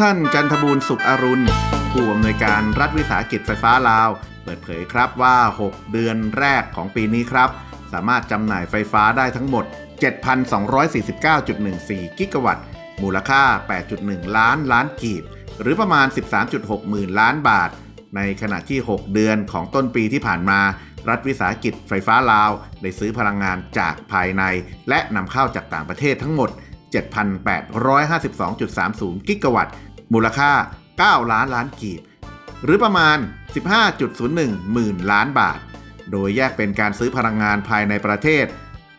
ท่านจันทบูรณ์สุขอรุณ ผู้อำนวยการรัฐวิสาหกิจไฟฟ้าลาว เปิดเผยครับว่า 6 เดือนแรกของปีนี้ครับ สามารถจำหน่ายไฟฟ้าได้ทั้งหมด 7,249.14 กิกะวัตต์ มูลค่า 8.1 ล้านล้านกีบ หรือประมาณ 13.6 หมื่นล้านบาท ในขณะที่ 6 เดือนของต้นปีที่ผ่านมา รัฐวิสาหกิจไฟฟ้าลาว ได้ซื้อพลังงานจากภายใน และนำเข้าจากต่างประเทศทั้งหมด 7,852.30 กิกะวัตต์ มูลค่า 9 ล้านล้านกีบ หรือประมาณ 15.01 หมื่นล้านบาท โดยแยกเป็นการซื้อพลังงานภายในประเทศ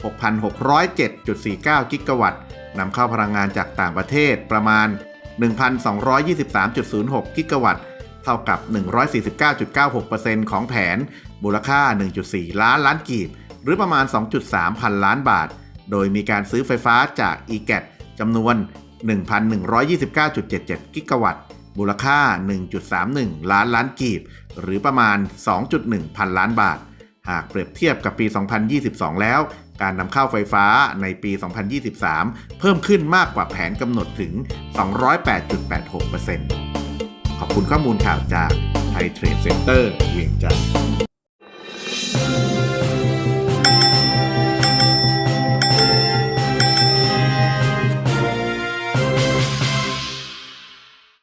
6,607.49 กิกะวัตต์นำเข้าพลังงานจากต่างประเทศประมาณ 1,223.06 กิกะวัตต์ เท่ากับ 149.96%ของแผนมูลค่า 1.4 ล้านล้านกีบ หรือประมาณ 2.3 พันล้านบาท โดยมีการซื้อไฟฟ้าจาก e g a t จำนวน 1,129.77 กิกะวัตต์มูลค่า 1.31 ล้านล้านกีบ หรือประมาณ 2.1 พันล้านบาท หากเปรียบเทียบกับปี 2022 แล้ว การนำเข้าไฟฟ้าในปี 2023 เพิ่มขึ้นมากกว่าแผนกำหนดถึง 208.86% ขอบคุณข้อมูลข่าวจากไทยเทรดเซ็นเตอร์เวียงจันทร์